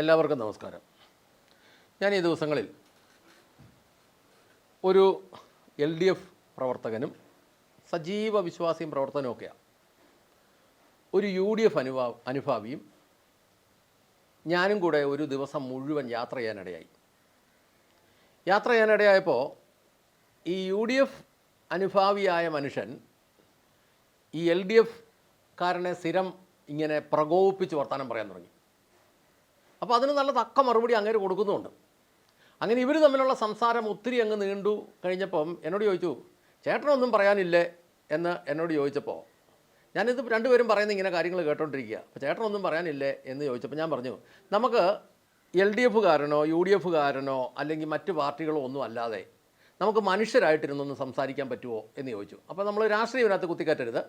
എല്ലാവർക്കും നമസ്കാരം. ഞാൻ ഈ ദിവസങ്ങളിൽ ഒരു എൽ ഡി എഫ് പ്രവർത്തകനും സജീവ വിശ്വാസിയും പ്രവർത്തനമൊക്കെയാണ് ഒരു യു ഡി എഫ് അനുഭാ അനുഭാവിയും ഞാനും കൂടെ ഒരു ദിവസം മുഴുവൻ യാത്ര ചെയ്യാനിടയായി. യാത്ര ചെയ്യാനിടയായപ്പോൾ ഈ യു ഡി എഫ് അനുഭാവിയായ മനുഷ്യൻ ഈ എൽ ഡി എഫ് കാരനെ സ്ഥിരം ഇങ്ങനെ പ്രകോപിപ്പിച്ച് വർത്തമാനം പറയാൻ തുടങ്ങി. അപ്പോൾ അതിന് നല്ല തക്ക മറുപടി അങ്ങനെ കൊടുക്കുന്നുമുണ്ട്. അങ്ങനെ ഇവർ തമ്മിലുള്ള സംസാരം ഒത്തിരി അങ്ങ് നീണ്ടു കഴിഞ്ഞപ്പം എന്നോട് ചോദിച്ചു ചേട്ടനൊന്നും പറയാനില്ലേ? എന്ന് എന്നോട് ചോദിച്ചപ്പോൾ ഞാനിത് രണ്ടുപേരും പറയുന്ന ഇങ്ങനെ കാര്യങ്ങൾ കേട്ടോണ്ടിരിക്കുക അപ്പോൾ ചേട്ടനൊന്നും പറയാനില്ലേ? എന്ന് ചോദിച്ചപ്പോൾ ഞാൻ പറഞ്ഞു നമുക്ക് എൽ ഡി എഫുകാരനോ യു ഡി എഫുകാരനോ അല്ലെങ്കിൽ മറ്റ് പാർട്ടികളോ ഒന്നും അല്ലാതെ നമുക്ക് മനുഷ്യരായിട്ടിരുന്നൊന്ന് സംസാരിക്കാൻ പറ്റുമോ എന്ന് ചോദിച്ചു. അപ്പോൾ നമ്മൾ രാഷ്ട്രീയം ഇതിനകത്ത് കുത്തിക്കയറ്റരുത്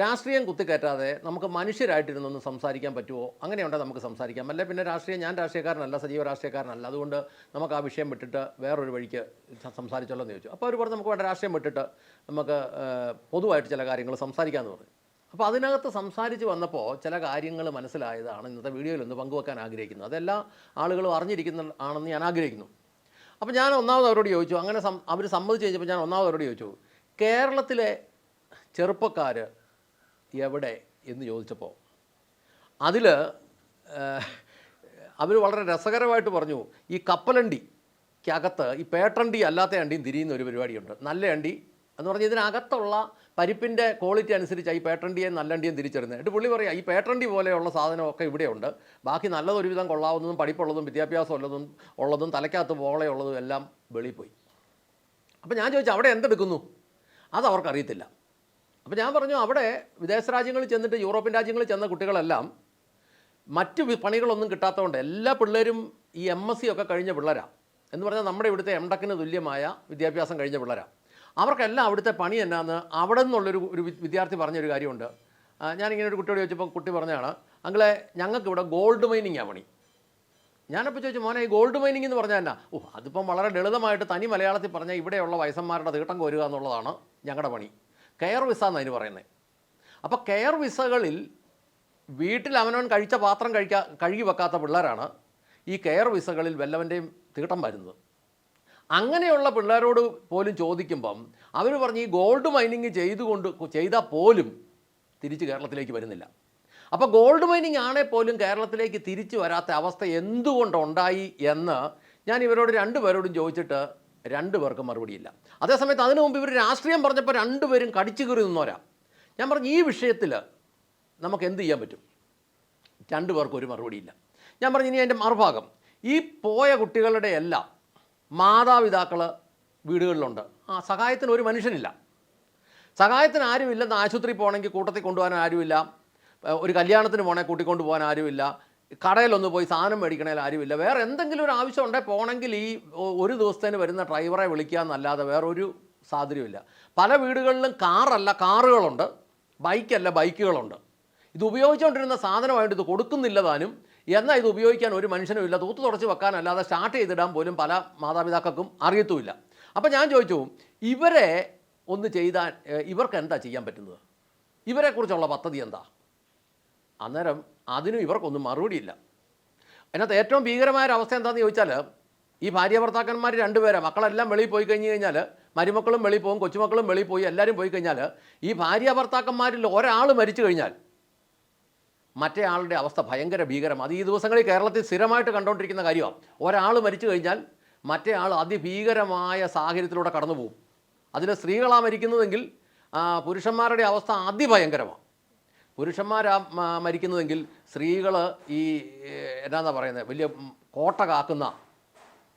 രാഷ്ട്രീയം കുത്തിക്കയറ്റാതെ നമുക്ക് മനുഷ്യരായിട്ടിരുന്നൊന്ന് സംസാരിക്കാൻ പറ്റുമോ അങ്ങനെയുണ്ടെങ്കിൽ നമുക്ക് സംസാരിക്കാം. അല്ലെ? പിന്നെ രാഷ്ട്രീയം ഞാൻ രാഷ്ട്രീയക്കാരനല്ല സജീവ രാഷ്ട്രീയക്കാരനല്ല. അതുകൊണ്ട് നമുക്ക് ആ വിഷയം വിട്ടിട്ട് വേറൊരു വഴിക്ക് സംസാരിച്ചോളെന്ന് ചോദിച്ചു. അപ്പോൾ അവർ പറഞ്ഞു നമുക്ക് വേണ്ട രാഷ്ട്രീയം വിട്ടിട്ട് നമുക്ക് പൊതുവായിട്ട് ചില കാര്യങ്ങൾ സംസാരിക്കാമെന്ന് പറഞ്ഞു. അപ്പോൾ അതിനകത്ത് സംസാരിച്ച് വന്നപ്പോൾ ചില കാര്യങ്ങൾ മനസ്സിലായതാണ് ഇന്നത്തെ വീഡിയോയിൽ ഒന്ന് പങ്കുവെക്കാൻ ആഗ്രഹിക്കുന്നത്. അതെല്ലാം ആളുകളും അറിഞ്ഞിരിക്കുന്ന ആണെന്ന് ഞാൻ ആഗ്രഹിക്കുന്നു. അപ്പോൾ ഞാൻ ഒന്നാമത് അവരോട് ചോദിച്ചു അങ്ങനെ അവർ സമ്മതിച്ച് കഴിഞ്ഞപ്പോൾ ഞാൻ ഒന്നാമത് അവരോട് ചോദിച്ചു കേരളത്തിലെ ചെറുപ്പക്കാർ എവിടെ എന്ന് ചോദിച്ചപ്പോൾ അതിൽ അവർ വളരെ രസകരമായിട്ട് പറഞ്ഞു ഈ കപ്പലണ്ടിക്കകത്ത് ഈ പേട്ടണ്ടി അല്ലാത്ത അണ്ടിയും തിരിയുന്ന ഒരു പരിപാടിയുണ്ട്. നല്ല അണ്ടി. എന്ന് പറഞ്ഞാൽ ഇതിനകത്തുള്ള പരിപ്പിന്റെ ക്വാളിറ്റി അനുസരിച്ച് ഈ പേട്ടണ്ടിയെ നല്ല അണ്ടിയും തിരിച്ചറിയുന്നത് എന്നിട്ട് പുള്ളി പറയാം ഈ പേട്ടണ്ടി പോലെയുള്ള സാധനമൊക്കെ ഇവിടെയുണ്ട്. ബാക്കി നല്ലത് ഒരുവിധം കൊള്ളാവുന്നതും പഠിപ്പുള്ളതും വിദ്യാഭ്യാസം ഉള്ളതും ഉള്ളതും തലയ്ക്കകത്ത് പോളെയുള്ളതും എല്ലാം വെളിയിൽ പോയി. അപ്പോൾ ഞാൻ ചോദിച്ചു അവിടെ എന്തെടുക്കുന്നു? അത് അവർക്കറിയത്തില്ല. അപ്പോൾ ഞാൻ പറഞ്ഞു അവിടെ വിദേശ രാജ്യങ്ങളിൽ ചെന്നിട്ട് യൂറോപ്യൻ രാജ്യങ്ങളിൽ ചെന്ന കുട്ടികളെല്ലാം മറ്റ് പണികളൊന്നും കിട്ടാത്തതുകൊണ്ട് എല്ലാ പിള്ളേരും ഈ എം എസ് സി ഒക്കെ കഴിഞ്ഞ പിള്ളേരാണ് എന്ന് പറഞ്ഞാൽ നമ്മുടെ ഇവിടുത്തെ എം ടെക്കിന് തുല്യമായ വിദ്യാഭ്യാസം കഴിഞ്ഞ പിള്ളേരാണ് അവർക്കെല്ലാം അവിടുത്തെ പണി എന്നാന്ന് അവിടെ നിന്നുള്ളൊരു ഒരു വിദ്യാർത്ഥി പറഞ്ഞൊരു കാര്യമുണ്ട്. ഞാനിങ്ങനെ ഒരു കുട്ടിയോട് ചോദിച്ചപ്പോൾ കുട്ടി പറഞ്ഞതാണ് അങ്ങളെ ഞങ്ങൾക്ക് ഇവിടെ ഗോൾഡ് മൈനിങ്ങാണ് പണി. ഞാനപ്പോൾ ചോദിച്ചു മോനെ ഈ ഗോൾഡ് മൈനിങ് എന്ന് പറഞ്ഞാൽ എന്നാ? ഓ അതിപ്പം വളരെ ലളിതമായിട്ട് തനി മലയാളത്തിൽ പറഞ്ഞാൽ ഇവിടെയുള്ള വയസ്സന്മാരുടെ തീട്ടം കോരുക എന്നുള്ളതാണ് ഞങ്ങളുടെ പണി. കെയർ വിസ എന്ന് അതിന് പറയുന്നത് അപ്പോൾ കെയർ വിസകളിൽ വീട്ടിൽ അവനവൻ കഴിച്ച പാത്രം കഴിക്കാ കഴുകി വെക്കാത്ത പിള്ളേരാണ് ഈ കെയർ വിസകളിൽ വല്ലവന്റെയും തീട്ടം വരുന്നത്. അങ്ങനെയുള്ള പിള്ളേരോട് പോലും ചോദിക്കുമ്പം അവർ പറഞ്ഞ് ഈ ഗോൾഡ് മൈനിങ് ചെയ്തുകൊണ്ട് ചെയ്താൽ പോലും തിരിച്ച് കേരളത്തിലേക്ക് വരുന്നില്ല. അപ്പോൾ ഗോൾഡ് മൈനിങ് ആണേ പോലും കേരളത്തിലേക്ക് തിരിച്ചു വരാത്ത അവസ്ഥ എന്തുകൊണ്ടുണ്ടായി എന്ന് ഞാൻ ഇവരോട് രണ്ടുപേരോടും ചോദിച്ചിട്ട് രണ്ടുപേർക്കും മറുപടിയില്ല. അതേസമയത്ത് അതിനു മുമ്പ് ഇവർ രാഷ്ട്രീയം പറഞ്ഞപ്പോൾ രണ്ടുപേരും കടിച്ചു കയറി നിന്നോരാ ഞാൻ പറഞ്ഞു ഈ വിഷയത്തിൽ നമുക്ക് എന്ത് ചെയ്യാൻ പറ്റും? രണ്ടു പേർക്കും ഒരു മറുപടിയില്ല. ഞാൻ പറഞ്ഞു ഇനി അതിന്റെ മറുഭാഗം. ഈ പോയ കുട്ടികളുടെ എല്ലാം മാതാപിതാക്കൾ വീടുകളിലുണ്ട്. ആ സഹായത്തിന് ഒരു മനുഷ്യനില്ല. സഹായത്തിന് ആരുമില്ലെന്ന് ആശുപത്രി പോകണമെങ്കിൽ കൂട്ടത്തിൽ കൊണ്ടുപോകാൻ ആരുമില്ല. ഒരു കല്യാണത്തിന് പോകണേ കൂട്ടിക്കൊണ്ട് പോകാൻ ആരുമില്ല. കടയിലൊന്ന് പോയി സാധനം മേടിക്കണേൽ ആരുമില്ല. വേറെ എന്തെങ്കിലും ഒരു ആവശ്യം ഉണ്ടെങ്കിൽ പോകണമെങ്കിൽ ഈ ഒരു ദിവസത്തേന് വരുന്ന ഡ്രൈവറെ വിളിക്കുക എന്നല്ലാതെ വേറൊരു സാധ്യതയുമില്ല പല വീടുകളിലും കാറല്ല കാറുകളുണ്ട്. ബൈക്കല്ല ബൈക്കുകളുണ്ട്. ഇത് ഉപയോഗിച്ചുകൊണ്ടിരുന്ന സാധനമായിട്ട് ഇത് കൊടുക്കുന്നില്ല താനും. എന്നാൽ ഇത് ഉപയോഗിക്കാൻ ഒരു മനുഷ്യനും ഇല്ല. തൂത്ത് തുടച്ച് വെക്കാനല്ലാതെ സ്റ്റാർട്ട് ചെയ്തിടാൻ പോലും പല മാതാപിതാക്കൾക്കും അറിയത്തുമില്ല. അപ്പോൾ ഞാൻ ചോദിച്ചു ഇവരെ ഒന്ന് ചെയ്താൽ ഇവർക്ക് എന്താ ചെയ്യാൻ പറ്റുന്നത്? ഇവരെക്കുറിച്ചുള്ള പദ്ധതി എന്താ? അന്നേരം അതിനും ഇവർക്കൊന്നും മറുപടിയില്ല. അതിനകത്ത് ഏറ്റവും ഭീകരമായ അവസ്ഥ എന്താണെന്ന് ചോദിച്ചാൽ ഈ ഭാര്യ ഭർത്താക്കന്മാർ രണ്ടുപേരെ. മക്കളെല്ലാം വെളിയിൽ പോയി കഴിഞ്ഞ് കഴിഞ്ഞാൽ മരുമക്കളും വെളിയിൽ പോകും കൊച്ചുമക്കളും വെളിയിൽ പോയി എല്ലാവരും പോയി കഴിഞ്ഞാൽ ഈ ഭാര്യ ഭർത്താക്കന്മാരിൽ ഒരാൾ മരിച്ചു കഴിഞ്ഞാൽ മറ്റേ ആളുടെ അവസ്ഥ ഭയങ്കര ഭീകരം. അത് ഈ ദിവസങ്ങളിൽ കേരളത്തിൽ സ്ഥിരമായിട്ട് കണ്ടുകൊണ്ടിരിക്കുന്ന കാര്യമാണ് ഒരാൾ മരിച്ചു കഴിഞ്ഞാൽ മറ്റേ ആൾ അതിഭീകരമായ സാഹചര്യത്തിലൂടെ കടന്നു പോകും അതിൽ സ്ത്രീകളാണ് മരിക്കുന്നതെങ്കിൽ പുരുഷന്മാരുടെ അവസ്ഥ അതിഭയങ്കരമാണ് പുരുഷന്മാരാ മരിക്കുന്നതെങ്കിൽ സ്ത്രീകൾ ഈ എന്നാന്നാ പറയുന്നത് വലിയ കോട്ട കാക്കുന്ന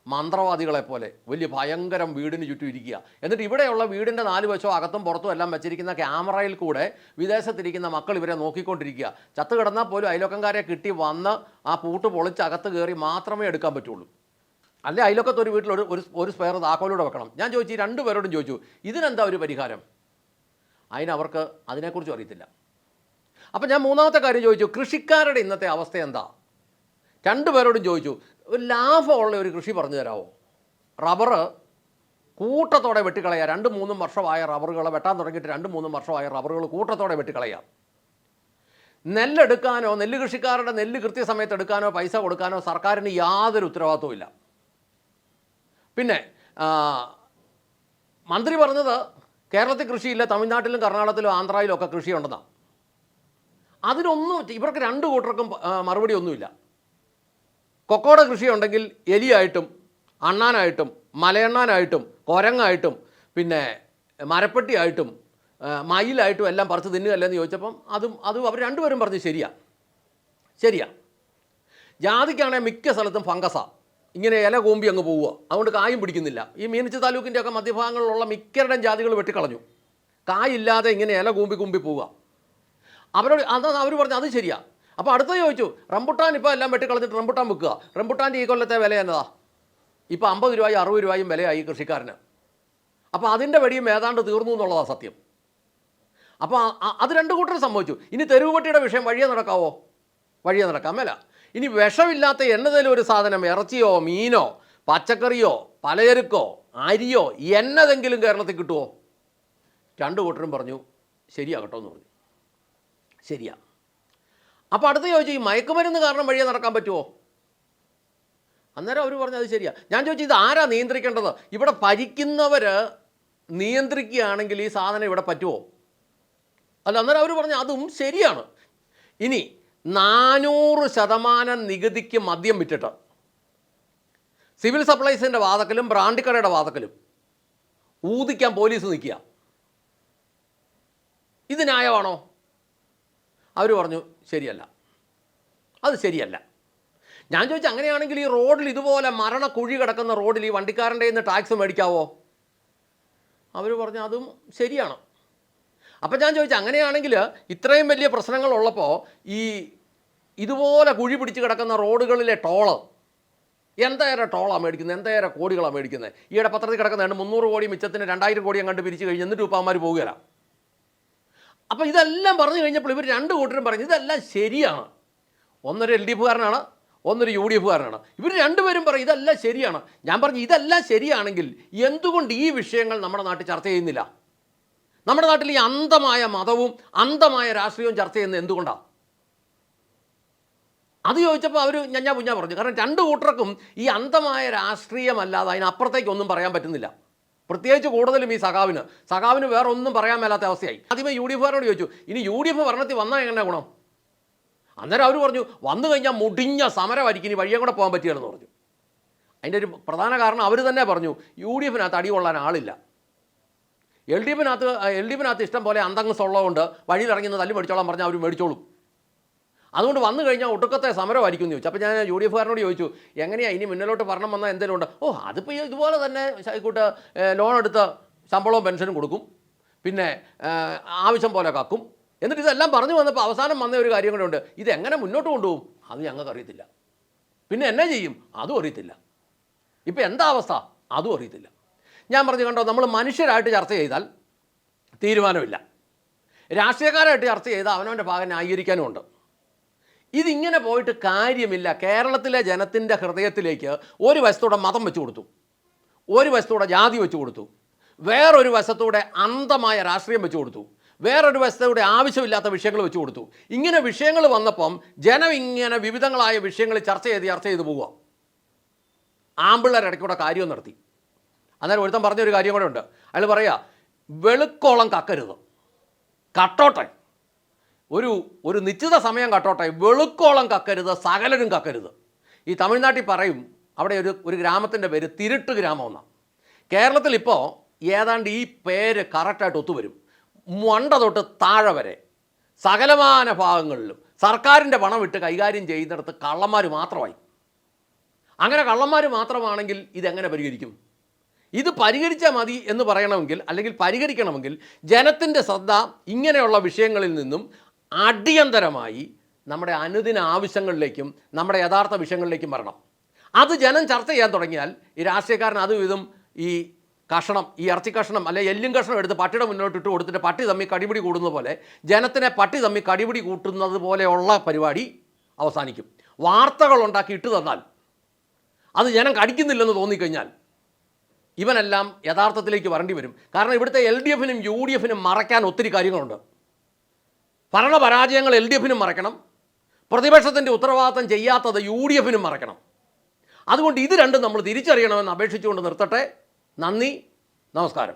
മന്ത്രവാദികളെ പോലെ വലിയ ഭയങ്കരം വീടിന് ചുറ്റും ഇരിക്കുക. എന്നിട്ട് ഇവിടെയുള്ള വീടിന്റെ നാല് വശവും അകത്തും പുറത്തും എല്ലാം വെച്ചിരിക്കുന്ന ക്യാമറയിൽ കൂടെ വിദേശത്തിരിക്കുന്ന മക്കൾ ഇവരെ നോക്കിക്കൊണ്ടിരിക്കുക. ചത്ത് കിടന്നാൽ പോലും അയലോക്കംകാരെ കിട്ടി വന്ന് ആ പൂട്ട് പൊളിച്ച് അകത്ത് കയറി മാത്രമേ എടുക്കാൻ പറ്റുള്ളൂ. അല്ലെ അയലോക്കത്ത് ഒരു വീട്ടിൽ ഒരു ഒരു സ്പെയർ താക്കോലൂടെ വെക്കണം. ഞാൻ ചോദിച്ചു രണ്ടുപേരോടും ചോദിച്ചു ഇതിനെന്താ ഒരു പരിഹാരം? അതിനവർക്ക് അതിനെക്കുറിച്ചും അറിയത്തില്ല. അപ്പം ഞാൻ മൂന്നാമത്തെ കാര്യം ചോദിച്ചു കൃഷിക്കാരുടെ ഇന്നത്തെ അവസ്ഥ എന്താ? രണ്ടുപേരോടും ചോദിച്ചു ഒരു ലാഭമുള്ള ഒരു കൃഷി പറഞ്ഞു തരാമോ റബ്ബർ കൂട്ടത്തോടെ വെട്ടിക്കളയുക രണ്ട് മൂന്നും വർഷമായ റബ്ബറുകൾ വെട്ടാൻ തുടങ്ങിയിട്ട് രണ്ട് മൂന്നും വർഷമായ റബ്ബറുകൾ കൂട്ടത്തോടെ വെട്ടിക്കളയാം. നെല്ലെടുക്കാനോ നെല്ല് കൃഷിക്കാരുടെ നെല്ല് കൃത്യസമയത്ത് എടുക്കാനോ പൈസ കൊടുക്കാനോ സർക്കാരിന് യാതൊരു ഉത്തരവാദിത്വമില്ല പിന്നെ മന്ത്രി പറഞ്ഞത് കേരളത്തിൽ കൃഷിയില്ല തമിഴ്നാട്ടിലും കർണാടകത്തിലും ആന്ധ്രയിലും ഒക്കെ കൃഷിയുണ്ടെന്നാണ് അതിനൊന്നും ഇവർക്ക് രണ്ട് കൂട്ടർക്കും മറുപടി ഒന്നുമില്ല. കൊക്കോടെ കൃഷിയുണ്ടെങ്കിൽ എലിയായിട്ടും അണ്ണാനായിട്ടും മലയണ്ണാനായിട്ടും കൊരങ്ങായിട്ടും പിന്നെ മരപ്പെട്ടിയായിട്ടും മയിലായിട്ടും എല്ലാം പറിച്ച് തിന്നുകയല്ലെന്ന് ചോദിച്ചപ്പം അതും അതും അവർ രണ്ടുപേരും പറഞ്ഞ് ശരിയാ. ശരിയാ. ജാതിക്കാണെങ്കിൽ മിക്ക സ്ഥലത്തും ഫംഗസാ. ഇങ്ങനെ ഇല കൂമ്പി അങ്ങ് പോവുക. അതുകൊണ്ട് കായും പിടിക്കുന്നില്ല. ഈ മീനച്ചി താലൂക്കിന്റെയൊക്കെ മധ്യഭാഗങ്ങളിലുള്ള മിക്കരുടെയും ജാതികൾ വെട്ടിക്കളഞ്ഞു. കായില്ലാതെ ഇങ്ങനെ ഇല കൂമ്പി കൂമ്പി പോവുക. അവരോട് അത് അവർ പറഞ്ഞു അത് ശരിയാ. അപ്പോൾ അടുത്ത ചോദിച്ചു റംബുട്ടാൻ ഇപ്പോൾ എല്ലാം വെട്ടിക്കളഞ്ഞിട്ട് റംബുട്ടാൻ വെക്കുക റംബുട്ടാന്റെ ഈ കൊല്ലത്തെ വില എന്നതാ ഇപ്പോൾ അമ്പത് രൂപയും അറുപത് രൂപയും വിലയായി കൃഷിക്കാരന്. അപ്പോൾ അതിന്റെ വെടിയും ഏതാണ്ട് തീർന്നു എന്നുള്ളതാണ് സത്യം. അപ്പോൾ അത് രണ്ട് കൂട്ടർ സംഭവിച്ചു. ഇനി തെരുവുപട്ടിയുടെ വിഷയം വഴിയെ നടക്കാവോ? വഴിയെ നടക്കാം. മേല ഇനി വിഷമില്ലാത്ത എന്നതേലും ഒരു സാധനം ഇറച്ചിയോ മീനോ പച്ചക്കറിയോ പലചരക്കോ അരിയോ എന്നതെങ്കിലും കേരളത്തിൽ കിട്ടുമോ രണ്ട് കൂട്ടരും പറഞ്ഞു ശരിയാകട്ടോ എന്ന് പറഞ്ഞു. ശരിയാ. അപ്പോൾ അടുത്ത ചോദിച്ചു ഈ മയക്കുമരുന്ന് കാരണം വഴിയെ നടക്കാൻ പറ്റുമോ അന്നേരം അവർ പറഞ്ഞു അത് ശരിയാ. ഞാൻ ചോദിച്ചു ഇത് ആരാ നിയന്ത്രിക്കേണ്ടത്? ഇവിടെ ഭരിക്കുന്നവർ നിയന്ത്രിക്കുകയാണെങ്കിൽ ഈ സാധനം ഇവിടെ പറ്റുമോ അല്ല അന്നേരം അവർ പറഞ്ഞു അതും ശരിയാണ്. ഇനി നാനൂറ് ശതമാനം നികുതിക്ക് മദ്യം വിറ്റിട്ട് സിവിൽ സപ്ലൈസിന്റെ വാതക്കലും ബ്രാൻഡിക്കടയുടെ വാതക്കലും ഊതിക്കാൻ പോലീസ് നിൽക്കുക. ഇത് ന്യായമാണോ? അവർ പറഞ്ഞു ശരിയല്ല. അത് ശരിയല്ല. ഞാൻ ചോദിച്ചു അങ്ങനെയാണെങ്കിൽ ഈ റോഡിൽ ഇതുപോലെ മരണ കുഴി കിടക്കുന്ന റോഡിൽ ഈ വണ്ടിക്കാരന്റെ നിന്ന് ടാക്സ് മേടിക്കാവോ? അവർ പറഞ്ഞു അതും ശരിയാണ്. അപ്പം ഞാൻ ചോദിച്ചു അങ്ങനെയാണെങ്കിൽ ഇത്രയും വലിയ പ്രശ്നങ്ങളുള്ളപ്പോൾ ഈ ഇതുപോലെ കുഴി പിടിച്ച് കിടക്കുന്ന റോഡുകളിലെ ടോൾ എന്തേറെ ടോളാണ് മേടിക്കുന്നത്? എന്തേറെ കോടികളാണ് മേടിക്കുന്നത്? ഈയിടെ പത്രത്തിൽ കിടക്കുന്നതാണ് മുന്നൂറ് കോടി മിച്ചത്തിന് രണ്ടായിരം കോടി അങ്ങോട്ട് പിരിച്ചു കഴിഞ്ഞ് എന്നിട്ട് ഉപ്പാമാർ പോകുകയില്ല അപ്പോൾ ഇതെല്ലാം പറഞ്ഞു കഴിഞ്ഞപ്പോൾ ഇവർ രണ്ട് കൂട്ടരും പറഞ്ഞു ഇതെല്ലാം ശരിയാണ്. ഒന്നൊരു എൽ ഡി എഫുകാരനാണ് ഒന്നൊരു യു ഡി എഫുകാരനാണ്. ഇവർ രണ്ടുപേരും പറയും ഇതെല്ലാം ശരിയാണ്. ഞാൻ പറഞ്ഞു ഇതെല്ലാം ശരിയാണെങ്കിൽ എന്തുകൊണ്ട് ഈ വിഷയങ്ങൾ നമ്മുടെ നാട്ടിൽ ചർച്ച ചെയ്യുന്നില്ല? നമ്മുടെ നാട്ടിൽ ഈ അന്ധമായ മതവും അന്ധമായ രാഷ്ട്രീയവും ചർച്ച ചെയ്യുന്നത് എന്തുകൊണ്ടാണ് അത് ചോദിച്ചപ്പോൾ അവർ ഞാൻ പുഞ്ഞാ പറഞ്ഞു കാരണം രണ്ട് കൂട്ടർക്കും ഈ അന്ധമായ രാഷ്ട്രീയമല്ലാതെ അതിനപ്പുറത്തേക്ക് ഒന്നും പറയാൻ പറ്റുന്നില്ല. പ്രത്യേകിച്ച് കൂടുതലും ഈ സഖാവിന്. സഖാവിന് വേറെ ഒന്നും പറയാൻ മേലാത്ത അവസ്ഥയായി. ആദ്യമേ യു ഡി എഫുകാരോട് ചോദിച്ചു ഇനി യു ഡി എഫ് ഭരണത്തിൽ വന്നാൽ എങ്ങനെ ഗുണം? അന്നേരം അവർ പറഞ്ഞു വന്നു കഴിഞ്ഞാൽ മുടിഞ്ഞ സമരമായിരിക്കും ഇനി വഴിയെ കൂടെ പോകാൻ പറ്റിയാലെന്ന് പറഞ്ഞു. അതിന്റെ ഒരു പ്രധാന കാരണം അവർ തന്നെ പറഞ്ഞു യു ഡി എഫിനകത്ത് അടി കൊള്ളാൻ ആളില്ല. എൽ ഡി എഫിനകത്ത് എൽ ഡി എഫിനകത്ത് ഇഷ്ടം പോലെ അന്തങ്ങസ് ഉള്ളതുകൊണ്ട് വഴിയിലിറങ്ങി തല്ലി മേടിച്ചോളാൻ പറഞ്ഞാൽ അവർ മേടിച്ചോളും. അതുകൊണ്ട് വന്നു കഴിഞ്ഞാൽ ഒടുക്കത്തെ സമരമായിരിക്കും എന്ന് ചോദിച്ചു. അപ്പോൾ ഞാൻ യു ഡി എഫുകാരനോട് ചോദിച്ചു എങ്ങനെയാണ് ഇനി മുന്നിലോട്ട് ഭരണം വന്നാൽ എന്തെങ്കിലും ഉണ്ട്? ഓ അതിപ്പോൾ ഇതുപോലെ തന്നെ ശൈക്കൂട്ട് ലോൺ എടുത്ത ശമ്പളവും പെൻഷനും കൊടുക്കും. പിന്നെ ആവശ്യം പോലെ കാക്കും. എന്നിട്ട് ഇതെല്ലാം പറഞ്ഞു വന്നപ്പോൾ അവസാനം വന്ന ഒരു കാര്യം കൂടെ ഉണ്ട്. ഇതെങ്ങനെ മുന്നോട്ട് കൊണ്ടുപോകും? അത് ഞങ്ങൾക്ക് അറിയത്തില്ല. പിന്നെ എന്നെ ചെയ്യും? അതും അറിയത്തില്ല. ഇപ്പം എന്താ അവസ്ഥ? അതും അറിയത്തില്ല. ഞാൻ പറഞ്ഞു കണ്ടോ നമ്മൾ മനുഷ്യരായിട്ട് ചർച്ച ചെയ്താൽ തീരുമാനമില്ല. രാഷ്ട്രീയക്കാരായിട്ട് ചർച്ച ചെയ്താൽ അവനവന്റെ ഭാഗം ന്യായീകരിക്കാനും ഉണ്ട്. ഇതിങ്ങനെ പോയിട്ട് കാര്യമില്ല. കേരളത്തിലെ ജനത്തിന്റെ ഹൃദയത്തിലേക്ക് ഒരു വശത്തൂടെ മതം വെച്ചു കൊടുത്തു. ഒരു വശത്തൂടെ ജാതി വെച്ചു കൊടുത്തു. വേറൊരു വശത്തൂടെ അന്ധമായ രാഷ്ട്രീയം വെച്ചു കൊടുത്തു. വേറൊരു വശത്തൂടെ ആവശ്യമില്ലാത്ത വിഷയങ്ങൾ വെച്ചു കൊടുത്തു. ഇങ്ങനെ വിഷയങ്ങൾ വന്നപ്പം ജനം ഇങ്ങനെ വിവിധങ്ങളായ വിഷയങ്ങൾ ചർച്ച ചെയ്ത് ചർച്ച ചെയ്ത് പോവുക. ആമ്പിള്ളേർ ഇടയ്ക്കൂടെ കാര്യം നടത്തി. അന്നേരം ഒരുത്തൻ പറഞ്ഞൊരു കാര്യം കൂടെ ഉണ്ട്. അയാൾ പറയാ വെളുക്കോളം കക്കരുത്. കട്ടോട്ടെ. ഒരു ഒരു നിശ്ചിത സമയം കട്ടോട്ടെ വെളുക്കോളം കക്കരുത് സകലരും കക്കരുത്. ഈ തമിഴ്നാട്ടിൽ പറയും അവിടെ ഒരു ഒരു ഗ്രാമത്തിന്റെ പേര് തിരുട്ട് ഗ്രാമം എന്നാണ് കേരളത്തിൽ ഇപ്പോൾ ഏതാണ്ട് ഈ പേര് കറക്റ്റായിട്ട് ഒത്തുവരും മണ്ട തൊട്ട് താഴെ വരെ സകലമാന ഭാഗങ്ങളിലും സർക്കാരിന്റെ പണം ഇട്ട് കൈകാര്യം ചെയ്യുന്നിടത്ത് കള്ളന്മാർ മാത്രമായി. അങ്ങനെ കള്ളന്മാർ മാത്രമാണെങ്കിൽ ഇതെങ്ങനെ പരിഹരിക്കും? ഇത് പരിഹരിച്ചാൽ മതി എന്ന് പറയണമെങ്കിൽ അല്ലെങ്കിൽ പരിഹരിക്കണമെങ്കിൽ ജനത്തിന്റെ ശ്രദ്ധ ഇങ്ങനെയുള്ള വിഷയങ്ങളിൽ നിന്നും അടിയന്തരമായി നമ്മുടെ അനുദിന ആവശ്യങ്ങളിലേക്കും നമ്മുടെ യഥാർത്ഥ വിഷയങ്ങളിലേക്കും വരണം. അത് ജനം ചർച്ച ചെയ്യാൻ തുടങ്ങിയാൽ ഈ രാഷ്ട്രീയക്കാരൻ അതും ഇതും ഈ കഷണം ഈ ഇറച്ചി കഷണം അല്ലെ എല്ലും കഷണം എടുത്ത് പട്ടിയുടെ മുന്നോട്ട് ഇട്ട് കൊടുത്തിട്ട് പട്ടി തമ്മി കടിപിടി കൂടുന്നത് പോലെ ജനത്തിനെ പട്ടി തമ്മി കടിപിടി കൂട്ടുന്നത് പോലെയുള്ള പരിപാടി അവസാനിക്കും. വാർത്തകൾ ഉണ്ടാക്കി ഇട്ട് തന്നാൽ അത് ജനം കടിക്കുന്നില്ലെന്ന് തോന്നിക്കഴിഞ്ഞാൽ ഇവനെല്ലാം യഥാർത്ഥത്തിലേക്ക് വരേണ്ടി വരും. കാരണം ഇവിടുത്തെ എൽ ഡി എഫിനും യു ഡി എഫിനും മറയ്ക്കാൻ ഒത്തിരി കാര്യങ്ങളുണ്ട്. ഭരണപരാജയങ്ങൾ എൽ ഡി എഫിനും മറക്കണം. പ്രതിപക്ഷത്തിന്റെ ഉത്തരവാദിത്തം ചെയ്യാത്തത് യു ഡി എഫിനും മറക്കണം. അതുകൊണ്ട് ഇത് രണ്ടും നമ്മൾ തിരിച്ചറിയണമെന്ന് അപേക്ഷിച്ചുകൊണ്ട് നിർത്തട്ടെ. നന്ദി. നമസ്കാരം.